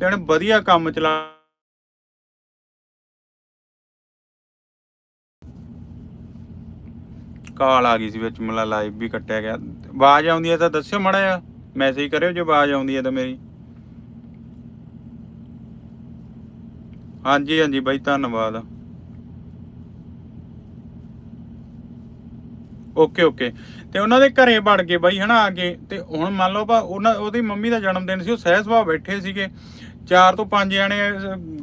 ਤੇ ਉਹਨੇ ਵਧੀਆ ਕੰਮ ਚਲਾ ਕਾਲ ਆ ਗਈ ਸੀ ਵਿੱਚ ਮਲਾ ਲਾਈਵ ਵੀ ਕੱਟਿਆ ਗਿਆ। ਆਵਾਜ਼ ਆਉਂਦੀ ਹੈ ਤਾਂ ਦੱਸਿਓ ਮੜਾ ਜਿਹਾ। ਮੈਸੇਜ ਕਰਿਓ ਜੇ ਆਵਾਜ਼ ਆਉਂਦੀ ਹੈ ਤਾਂ ਮੇਰੀ। ਹਾਂਜੀ ਹਾਂਜੀ ਬਾਈ, ਧੰਨਵਾਦ। Okay okay. ਤੇ ਉਹਨਾਂ ਦੇ ਘਰੇ ਵੜ ਗਏ ਬਾਈ, ਹਨਾ, ਆ ਕੇ। ਤੇ ਹੁਣ ਮੰਨ ਲਓ ਬਾ ਉਹਨਾਂ, ਉਹਦੀ ਮੰਮੀ ਦਾ ਜਨਮ ਦਿਨ ਸੀ, ਉਹ ਸਹਿਜ ਸੁਭਾਅ ਬੈਠੇ ਸੀਗੇ। ਚਾਰ ਤੋਂ ਪੰਜ ਜਣੇ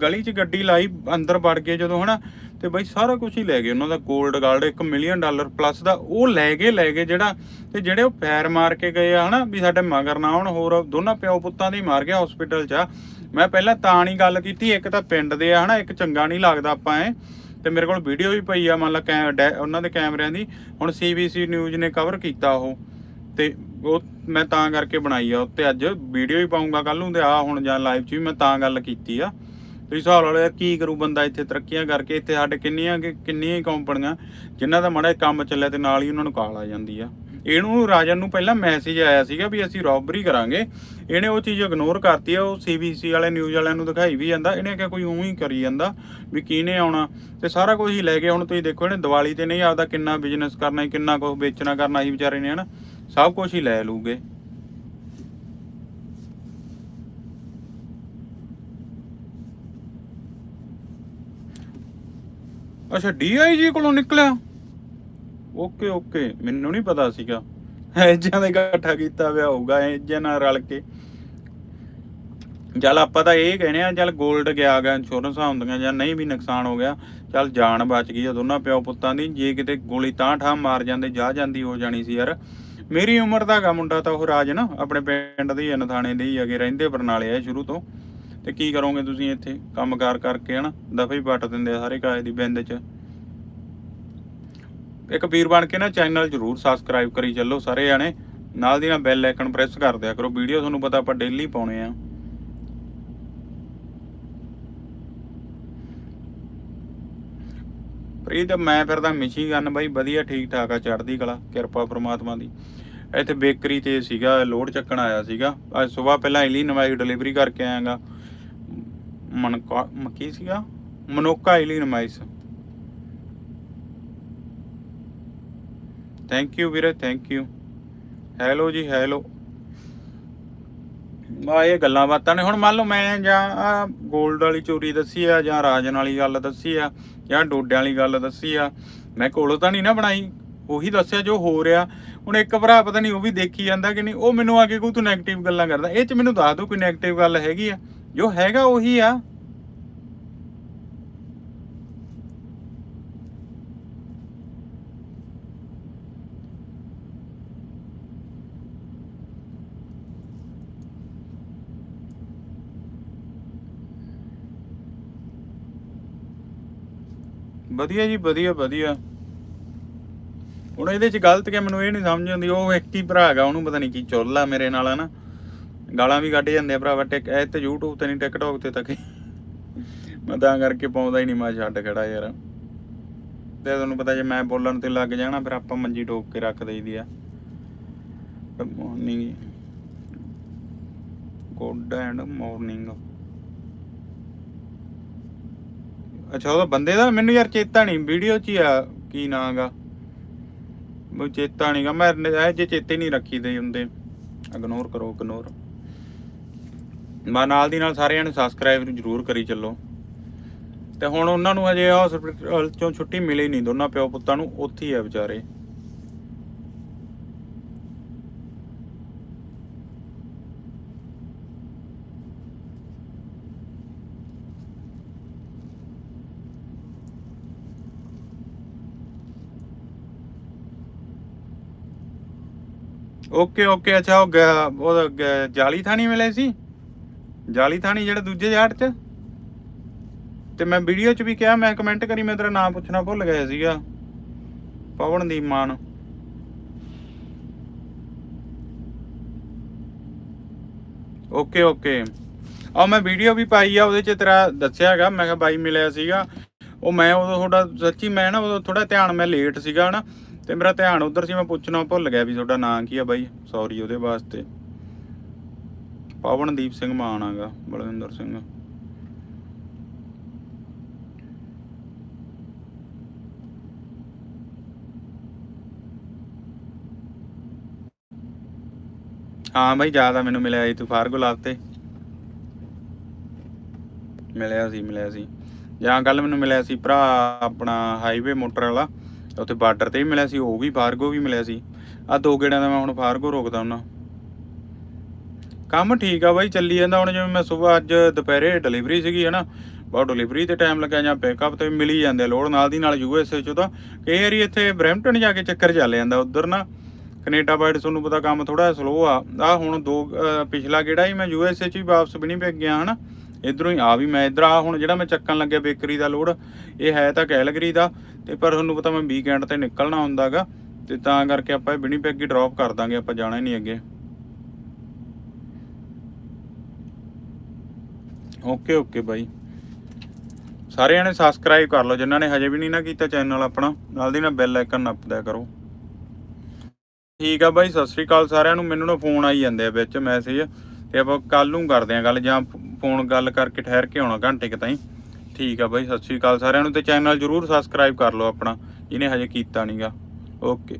ਗਲੀ 'ਚ ਗੱਡੀ ਲਾਈ, ਅੰਦਰ ਵੜ ਗਏ ਜਦੋਂ, ਹਨਾ। ਤੇ ਬਾਈ, ਸਾਰਾ ਕੁਝ ਹੀ ਲੈ ਗਏ ਉਹਨਾਂ ਦਾ, 골ਡ, ਗਾਲਡ 1 ਮਿਲੀਅਨ ਡਾਲਰ ਪਲੱਸ ਦਾ, ਉਹ ਲੈ ਗਏ ਲੈ ਗਏ ਜਿਹੜਾ, ਤੇ ਜਿਹੜੇ ਉਹ ਪੈਰ ਮਾਰ ਕੇ ਗਏ ਆ, ਹਨਾ, ਵੀ ਸਾਡੇ ਮਗਰ ਨਾ ਆਉਣ, ਹੋਰ ਦੋਨਾਂ ਪਿਓ ਪੁੱਤਾਂ ਦੀ ਮਾਰ ਗਿਆ ਹਸਪੀਟਲ 'ਚ। ਮੈਂ ਪਹਿਲਾਂ ਤਾਂ ਨਹੀਂ ਗੱਲ ਕੀਤੀ, ਇੱਕ ਤਾਂ ਪਿੰਡ ਦੇ ਆ, ਹਨਾ, ਇੱਕ ਚੰਗਾ ਨਹੀਂ ਲੱਗਦਾ ਆਪਾਂ ਐ। ਤੇ ਮੇਰੇ ਕੋਲ ਵੀਡੀਓ ਵੀ ਪਈ ਆ, ਮੰਨ ਲਾ ਕੈ, ਡੈ- ਉਹਨਾਂ ਦੇ ਕੈਮਰਿਆਂ ਦੀ। ਹੁਣ ਸੀਬੀਸੀ ਨਿਊਜ਼ ਨੇ ਕਵਰ ਕੀਤਾ ਉਹ। ਤੇ ਉਹ ਮੈਂ ਤਾਂ ਕਰਕੇ ਬਣਾਈ ਆ ਉੱਤੇ ਅੱਜ। ਵੀਡੀਓ ਵੀ ਪਾਉਂਗਾ ਕੱਲ ਨੂੰ ਤੇ ਆ ਹੁਣ ਜਾਂ ਲਾਈਵ 'ਚ ਵੀ ਮੈਂ ਤਾਂ ਗੱਲ ਕੀਤੀ ਆ। ਤੁਸੀਂ ਹਿਸਾਬ ਲਾ ਲਓ ਕੀ ਕਰੂ ਬੰਦਾ ਇੱਥੇ ਤਰੱਕੀਆਂ ਕਰਕੇ? ਇੱਥੇ ਸਾਡੇ ਕਿੰਨੀਆਂ ਕਿੰਨੀਆਂ ਹੀ ਕੰਪਨੀਆਂ, ਜਿਨ੍ਹਾਂ ਦਾ ਮਾੜਾ ਕੰਮ ਚੱਲਿਆ ਤੇ ਨਾਲ ਹੀ ਉਹਨਾਂ ਨੂੰ ਕਾਲ ਆ ਜਾਂਦੀ ਆ। ਇਹਨੂੰ ਰਾਜਨ ਨੂੰ ਪਹਿਲਾਂ ਮੈਸੇਜ ਆਇਆ ਸੀਗਾ ਵੀ ਅਸੀਂ ਰੌਬਰੀ ਕਰਾਂਗੇ। ਇਹਨੇ ਉਹ ਚੀਜ਼ ਇਗਨੋਰ ਕਰਤੀ ਆ, ਉਹ ਸੀਬੀਸੀ ਵਾਲੇ ਨਿਊਜ਼ ਵਾਲਿਆਂ ਨੂੰ ਦਿਖਾਈ ਵੀ ਜਾਂਦਾ। ਇਹਨੇ ਕਿਹਾ ਕੋਈ ਉਵੇਂ ਹੀ ਕਰੀ ਜਾਂਦਾ ਵੀ ਕਿਹਨੇ ਆਉਣਾ। ਤੇ ਸਾਰਾ ਕੁਝ ਹੀ ਲੈ ਕੇ ਹੁਣ ਤੁਸੀਂ ਦੇਖੋ ਇਹਨੇ ਦੀਵਾਲੀ ਤੇ ਨਹੀਂ ਆਪਦਾ ਕਿੰਨਾ ਬਿਜ਼ਨਸ ਕਰਨਾ ਕਿੰਨਾ ਕੁਝ ਵੇਚਣਾ ਕਰਨਾ ਸੀ ਵਿਚਾਰੇ ਨੇ, ਹਨਾ? ਸਭ ਕੁਝ ਹੀ ਲੈ ਲੂਗੇ। ਅੱਛਾ ਡੀਆਈਜੀ ਕੋਲੋਂ ਨਿਕਲਿਆ? Okay okay. ਮੈਨੂੰ ਨਹੀਂ ਪਤਾ ਸੀਗਾ। ਐਜਾਂ ਦਾ ਇਕੱਠਾ ਕੀਤਾ ਹੋਇਆ ਹੋਊਗਾ ਐਜਾਂ ਨਾਲ ਰਲ ਕੇ। ਚੱਲ ਆਪਾਂ ਤਾਂ ਇਹ ਕਹਿੰਦੇ ਆ ਚੱਲ 골ਡ ਗਿਆ ਗਾ ਇੰਸ਼ੋਰੈਂਸਾਂ ਹੁੰਦੀਆਂ ਜਾਂ ਨਹੀਂ ਵੀ ਨੁਕਸਾਨ ਹੋ ਗਿਆ ਚੱਲ ਜਾਨ ਬਚ ਗਈ ਆ ਦੋਨਾਂ ਪਿਓ ਪੁੱਤਾਂ ਦੀ। ਜੇ ਕਿਤੇ ਗੋਲੀ ਤਾਂ ਠਾ ਮਾਰ ਜਾਂਦੇ ਜਾ ਜਾਂਦੀ ਹੋ ਜਾਣੀ ਸੀ ਯਾਰ। ਮੇਰੀ ਉਮਰ ਦਾ ਗਾ ਮੁੰਡਾ ਤਾਂ ਉਹ ਰਾਜ ਨਾ ਆਪਣੇ ਪਿੰਡ ਦੇ ਹੀ ਆ, ਦੇ ਹੀ ਅਗੇ ਰਹਿੰਦੇ ਬਰਨਾਲੇ ਆ ਸ਼ੁਰੂ ਤੋਂ। ਤੇ ਕੀ ਕਰੋਗੇ ਤੁਸੀਂ ਇੱਥੇ? ਕੰਮਕਾਰ ਕਰਕੇ ਹਨਾ ਦਫੇ ਹੀ ਵੱਟ ਦਿੰਦੇ ਆ ਸਾਰੇ ਕਾਏ ਦੀ ਬਿੰਦ ਚ। ਇੱਕ ਵੀਰ ਬਣ ਕੇ ਨਾ ਚੈਨਲ ਜਰੂਰ ਸਬਸਕ੍ਰਾਈਬ ਕਰੀ ਚੱਲੋ ਸਾਰੇ ਜਾਣੇ। ਨਾਲ ਦੀ ਨਾਲ ਬੈਲ ਆਈਕਨ ਪ੍ਰੈਸ ਕਰ ਦਿਆ ਕਰੋ। ਵੀਡੀਓ ਤੁਹਾਨੂੰ ਪਤਾ ਆਪਾਂ ਡੇਲੀ ਪਾਉਣੇ ਆ। ਪ੍ਰੀਤ, ਮੈਂ ਫਿਰਦਾ ਮਿਸ਼ੀਗਨ ਬਾਈ, ਵਧੀਆ ਠੀਕ ਠਾਕ ਆ ਚੜਦੀ ਕਲਾ, ਕਿਰਪਾ ਪ੍ਰਮਾਤਮਾ ਦੀ। ਇੱਥੇ ਬੇਕਰੀ ਤੇ ਸੀਗਾ ਲੋਡ ਚੱਕਣ ਆਇਆ ਸੀਗਾ। ਅੱਜ ਸਵੇਰ ਪਹਿਲਾਂ ਇਲੀ ਨਵਾਈ ਡਿਲੀਵਰੀ ਕਰਕੇ ਆਇਆਗਾ। ਮਨ ਕੀ ਸੀਗਾ? ਮਨੋਕਾ ਇਲੀ ਥੈਂਕ ਯੂ ਵੀਰੇ ਥੈਂਕ ਯੂ ਹੈਲੋ ਜੀ ਹੈਲੋ ਆ, ਇਹ ਗੱਲਾਂ ਬਾਤਾਂ ਨੇ। ਹੁਣ ਮੰਨ ਲਓ ਮੈਂ ਜਾਂ ਆ 골ਡ ਵਾਲੀ ਚੋਰੀ ਦੱਸੀ ਆ, ਜਾਂ ਰਾਜਨ ਵਾਲੀ ਗੱਲ ਦੱਸੀ ਆ, ਜਾਂ ਡੋਡਿਆਂ ਵਾਲੀ ਗੱਲ ਦੱਸੀ ਆ, ਮੈਂ ਕੋਲੋਂ ਤਾਂ ਨਹੀਂ ਨਾ ਬਣਾਈ। ਉਹੀ ਦੱਸਿਆ ਜੋ ਹੋ ਰਿਹਾ। ਹੁਣ ਇੱਕ ਭਰਾ ਪਤਾ ਨਹੀਂ ਉਹ ਵੀ ਦੇਖੀ ਜਾਂਦਾ ਕਿ ਨਹੀਂ। ਉਹ ਮੈਨੂੰ ਆ ਕੇ ਕੋਈ ਤੂੰ ਨੈਗੇਟਿਵ ਗੱਲਾਂ ਕਰਦਾ। ਇਹ ਚ ਮੈਨੂੰ ਦੱਸ ਦੋ ਕੋਈ ਨੈਗੇਟਿਵ ਗੱਲ ਹੈਗੀ ਆ। ਜੋ ਹੈਗਾ ਉਹੀ ਆ। ਵਧੀਆ ਜੀ, ਵਧੀਆ ਵਧੀਆ। ਹੁਣ ਇਹਦੇ ਚ ਗਲਤ ਕਿ ਮੈਨੂੰ ਇਹ ਨਹੀਂ ਸਮਝ ਆਉਂਦੀ, ਉਹ ਇੱਕ ਹੀ ਭਰਾ ਹੈਗਾ, ਉਹਨੂੰ ਪਤਾ ਨਹੀਂ ਕੀ ਚੁੱਲ ਆ ਮੇਰੇ ਨਾਲ ਹਨਾ ਗਾਲਾਂ ਵੀ ਕੱਢ ਜਾਂਦੇ ਆ ਭਰਾਵਾ ਟਿਕ ਇਹ ਤੇ YouTube ਤੇ ਨਹੀਂ TikTok ਤੇ ਤੱਕ ਮੈਂ ਤਾਂ ਕਰਕੇ ਪਾਉਂਦਾ ਹੀ ਨਹੀਂ ਮੈਂ ਛੱਡ ਖੜਾ ਯਾਰ। ਤੇ ਤੁਹਾਨੂੰ ਪਤਾ ਜੇ ਮੈਂ ਬੋਲਣ ਤੇ ਲੱਗ ਜਾਣਾ, ਫਿਰ ਆਪਾਂ ਮੰਜੀ ਟੋਕ ਕੇ ਰੱਖ ਦਈਦੀ ਆ। ਮਾਰਨਿੰਗ ਗੁੱਡ ਐਂਡ ਮਾਰਨਿੰਗ ਅੱਛਾ ਉਹਦਾ ਬੰਦੇ ਦਾ ਮੈਨੂੰ ਯਾਰ ਚੇਤਾ ਨਹੀਂ, ਵੀਡੀਓ 'ਚ ਹੀ ਆ ਕੀ ਨਾਂ ਗਾ ਮੈਨੂੰ ਚੇਤਾ ਨਹੀਂਗਾ ਮੈਂ ਇਹ ਜੇ ਚੇਤੇ ਨਹੀਂ ਰੱਖੀਦੇ ਹੁੰਦੇ। ਇਗਨੋਰ ਕਰੋ ਇਗਨੋਰ ਮੈਂ ਨਾਲ ਦੀ ਨਾਲ ਸਾਰਿਆਂ ਨੂੰ ਸਬਸਕ੍ਰਾਈਬ ਜ਼ਰੂਰ ਕਰੀ ਚੱਲੋ। ਤੇ ਹੁਣ ਉਹਨਾਂ ਨੂੰ ਹਜੇ ਹਸਪੀਟਲ ਚੋਂ ਛੁੱਟੀ ਮਿਲੀ ਨਹੀਂ, ਦੋਨਾਂ ਪਿਓ ਪੁੱਤਾਂ ਨੂੰ, ਉੱਥੇ ਹੀ ਆ ਵਿਚਾਰੇ। ਓਕੇ ਓਕੇ ਅੱਛਾ ਉਹ ਗ- ਉਹ ਗ- ਜਾਲੀ ਥਾਣੀ ਮਿਲੇ ਸੀ ਜਾਲੀ ਥਾਣੀ ਜਿਹੜੇ ਦੂਜੇ ਜਾਟ ਚ ਤੇ ਮੈਂ ਵੀਡੀਓ ਚ ਵੀ ਕਿਹਾ ਮੈਂ ਕਮੈਂਟ ਕਰੀ ਮੈਂ ਤੇਰਾ ਨਾਮ ਪੁੱਛਣਾ ਭੁੱਲ ਗਿਆ ਸੀਗਾ ਪਵਨਦੀਪ ਮਾਨ ਓਕੇ ਓਕੇ ਆ ਮੈਂ ਵੀਡੀਓ ਵੀ ਪਾਈ ਆ ਉਹਦੇ ਚ ਤੇਰਾ ਦੱਸਿਆ ਹੈਗਾ ਮੈਂ ਕਿਹਾ ਬਾਈ ਮਿਲਿਆ ਸੀਗਾ ਉਹ ਮੈਂ ਉਦੋਂ ਥੋੜਾ ਸੱਚੀ ਮੈਂ ਨਾ ਉਦੋਂ ਥੋੜਾ ਧਿਆਨ ਮੈਂ ਲੇਟ ਸੀਗਾ ਨਾ ਤੇ ਮੇਰਾ ਧਿਆਨ ਉਧਰ ਸੀ, ਮੈਂ ਪੁੱਛਣਾ ਭੁੱਲ ਗਿਆ ਵੀ ਤੁਹਾਡਾ ਨਾਂ ਕੀ ਆ ਬਾਈ? ਸੌਰੀ ਉਹਦੇ ਵਾਸਤੇ। ਪਵਨਦੀਪ ਸਿੰਘ ਮਾਨ ਆਗਾ, ਬਲਵਿੰਦਰ ਸਿੰਘ। ਹਾਂ ਬਾਈ ਜ਼ਿਆਦਾ ਮੈਨੂੰ ਮਿਲਿਆ ਸੀ, ਤੂੰ ਫਾਰਗੋ ਤੇ। ਮਿਲਿਆ ਸੀ ਮਿਲਿਆ ਸੀ। ਜਾਂ ਕੱਲ ਮੈਨੂੰ ਮਿਲਿਆ ਸੀ, ਭਰਾ ਆਪਣਾ ਹਾਈਵੇ ਮੋਟਰ ਵਾਲਾ। ਉੱਥੇ ਬਾਰਡਰ ਤੇ ਵੀ ਮਿਲਿਆ ਸੀ, ਉਹ ਵੀ ਫਾਰਗੋ ਵੀ ਮਿਲਿਆ ਸੀ। ਆ ਦੋ ਗੇੜਾਂ ਦਾ ਮੈਂ ਹੁਣ ਫਾਰਗੋ ਰੋਕਦਾ ਹੁੰਨਾ। ਕੰਮ ਠੀਕ ਆ ਬਾਈ, ਚੱਲੀ ਜਾਂਦਾ ਹੁਣ ਜਿਵੇਂ ਮੈਂ ਸਵੇਰ ਅੱਜ ਦੁਪਹਿਰੇ ਡਿਲੀਵਰੀ ਸੀਗੀ, ਹਨਾ। ਬਹੁਤ ਡਿਲੀਵਰੀ ਤੇ ਟਾਈਮ ਲੱਗਿਆ ਜਾਂ ਪਿਕਅਪ ਤੇ ਵੀ ਮਿਲੀ ਜਾਂਦੇ ਆ ਲੋਡ ਨਾਲ ਦੀ ਨਾਲ ਯੂਐਸਏ ਚੋਂ ਤਾਂ ਕਈ ਵਾਰੀ ਇੱਥੇ ਬਰੈਂਪਟਨ ਜਾ ਕੇ ਚੱਕਰ ਚੱਲ ਜਾਂਦਾ ਉਧਰ ਨਾ। ਕੈਨੇਡਾ ਬਾਈਡ ਤੁਹਾਨੂੰ ਪਤਾ ਕੰਮ ਥੋੜਾ ਸਲੋ ਆ। ਆ ਹੁਣ ਦੋ ਪਿਛਲਾ ਕਿਹੜਾ ਹੀ ਮੈਂ ਯੂਐਸਏ ਚ ਵੀ ਵਾਪਸ ਵੀ ਨਹੀਂ ਪੈ ਗਿਆ, ਹਨਾ। ਇਧਰੋਂ ਹੀ ਆ ਵੀ ਮੈਂ ਇਧਰ ਆ, ਹੁਣ ਜਿਹੜਾ ਮੈਂ ਚੱਕਣ ਲੱਗਿਆ ਬੇਕਰੀ ਦਾ ਲੋਡ ਇਹ ਹੈ ਤਾਂ ਕੈਲਗਰੀ ਦਾ, ਤੇ ਪਰ ਤੁਹਾਨੂੰ ਪਤਾ ਮੈਂ ਵੀਕਐਂਡ ਤੇ ਨਿਕਲਣਾ ਹੁੰਦਾਗਾ, ਤੇ ਤਾਂ ਕਰਕੇ ਆਪਾਂ ਵਿਨੀਪੈਗ ਹੀ ਡ੍ਰੌਪ ਕਰ ਦਾਂਗੇ, ਆਪਾਂ ਜਾਣਾ ਹੀ ਨਹੀਂ ਅੱਗੇ। ਓਕੇ ਓਕੇ ਬਾਈ। ਸਾਰਿਆਂ ਨੇ ਸਬਸਕ੍ਰਾਈਬ ਕਰ ਲਓ, ਜਿਨ੍ਹਾਂ ਨੇ ਹਜੇ ਵੀ ਨਹੀਂ ਨਾ ਕੀਤਾ ਚੈਨਲ ਆਪਣਾ, ਨਾਲ ਦੀ ਨਾਲ ਬੈਲ ਆਈਕਨ ਨੱਪ ਦਿਆ ਕਰੋ। ਠੀਕ ਆ ਬਾਈ, ਸਤਿ ਸ੍ਰੀ ਅਕਾਲ ਸਾਰਿਆਂ ਨੂੰ, ਮੈਨੂੰ ਨਾ ਫੋਨ ਆਈ ਜਾਂਦੇ ਆ ਵਿੱਚ ਮੈਸੇਜ ਤੇ ਆਪਾਂ ਕੱਲ ਨੂੰ ਕਰਦੇ ਆ ਗੱਲ ਜਾਂ ਫੋਨ ਗੱਲ ਕਰਕੇ ਠਹਿਰ ਕੇ ਆਉਣਾ ਘੰਟੇ ਕੁ ਤਾਈਂ। ਠੀਕ ਆ ਬਾਈ, ਸਤਿ ਸ੍ਰੀ ਅਕਾਲ ਸਾਰਿਆਂ ਨੂੰ ਤੇ ਚੈਨਲ ਜਰੂਰ ਸਬਸਕ੍ਰਾਈਬ ਕਰ ਲਓ ਆਪਣਾ, ਜਿਹਨੇ ਹਜੇ ਕੀਤਾ ਨਹੀਂਗਾ ਓਕੇ